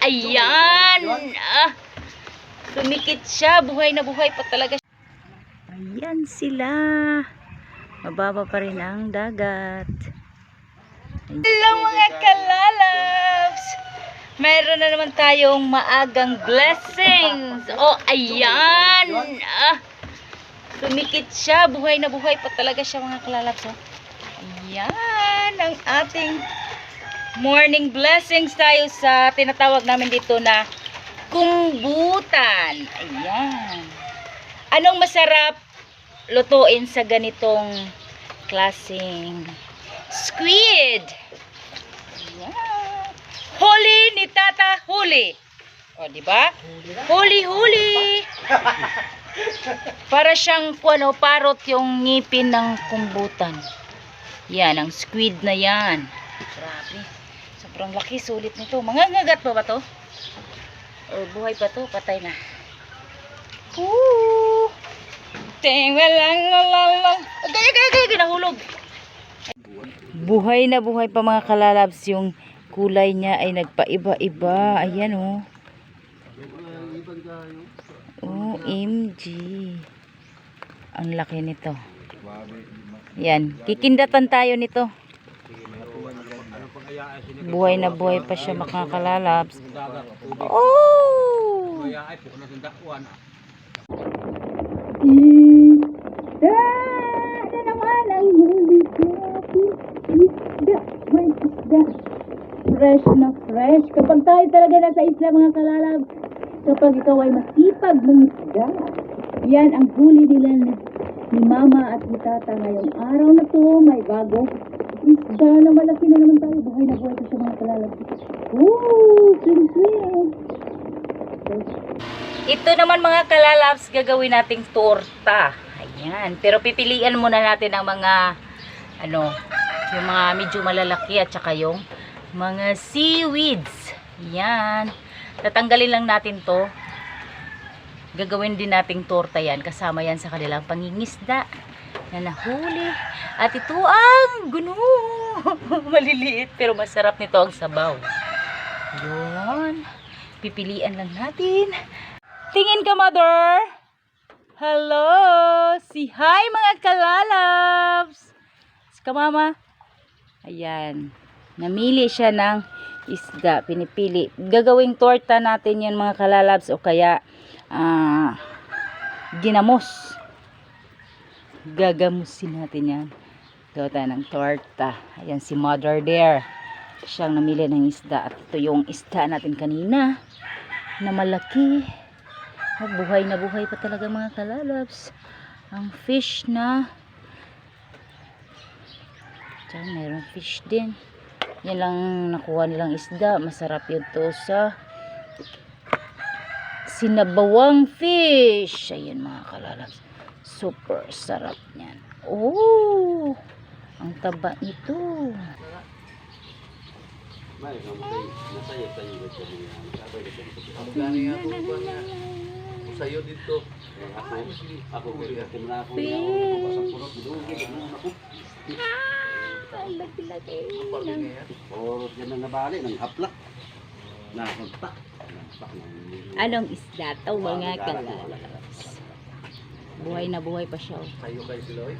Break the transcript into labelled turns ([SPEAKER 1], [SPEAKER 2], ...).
[SPEAKER 1] Ayan! Ah, tumikit siya. Buhay na buhay pa talaga siya. Ayan sila. Mababa pa rin ang dagat. Hello mga kalalabs! Meron na naman tayong maagang blessings. Oh, ayan! Ah, tumikit siya. Buhay na buhay pa talaga siya mga kalalabs. Oh. Ayan ang ating morning blessings tayo sa tinatawag namin dito na kumbutan. Ayan. Anong masarap lutuin sa ganitong klaseng squid? Ayan. Huli ni Tata Huli. O, di ba? Huli, huli. Para siyang kuano, parot yung ngipin ng kumbutan. Yan, ang squid na yan. Grabe. Sobrang laki, sulit nito. Mangangagat pa ba to? O buhay pa to? Patay na. Woo! Ting, walang, walang, walang. Agay, agay, agay, agay, nahulog. Buhay na buhay pa mga kalalabs. Yung kulay niya ay nagpaiba-iba. Ayan oh. OMG. Ang laki nito. Yan. Kikindatan tayo nito. Buhay na buhay pa siya makakalalabs. Oh! Isda! Na naman ang huli natin. Isda! May isda. Fresh na fresh. Kapag tayo talaga nasa isla mga kalalab, kapag ikaw ay masipag mangisda, yan ang huli nila ni, ni mama at ni tata ngayong araw na to. May bago isda na malaki na naman tayo. Buhay ko siya mga kalalab. Woo! Swing! Ito naman mga kalalabs, gagawin nating torta. Ayan. Pero pipilian muna natin ang mga, ano, yung mga medyo malalaki at saka yung mga seaweeds. Ayan. Tatanggalin lang natin to. Gagawin din nating torta yan. Kasama yan sa kanilang pangingisda na nahuli. At ito ang guno. Maliliit pero masarap nito ang sabaw. Yun. Pipilian lang natin. Tingin ka, mother. Hello. Si hi, mga kalalabs. Ka, mama. Ayan. Namili siya ng isda. Pinipili. Gagawing torta natin yan, mga kalalabs. O kaya, ah, ginamos. Gagamusin natin yan. Gawa tayo ng torta. Ayan si mother there. Siyang namili ng isda. At ito yung isda natin kanina. Na malaki. Oh, buhay na buhay pa talaga mga kalalabs. Ang fish na. Diyan, mayroong fish din. Yan lang nakuha nilang isda. Masarap yun to sa sinabawang fish. Ayan mga kalalabs. Super sarap niyan. Oh! Ang taba nito.
[SPEAKER 2] Sa'yo dito. Ako, ako ako ako ako.
[SPEAKER 1] Laki-laki.
[SPEAKER 2] Oros yan ang nabali, ng haplak. Nakunta. Nakunta ng
[SPEAKER 1] Anong isda to mga kalalabs? Buhay na buhay pa siya. oh.
[SPEAKER 2] Sa'yo kayo sila, oy.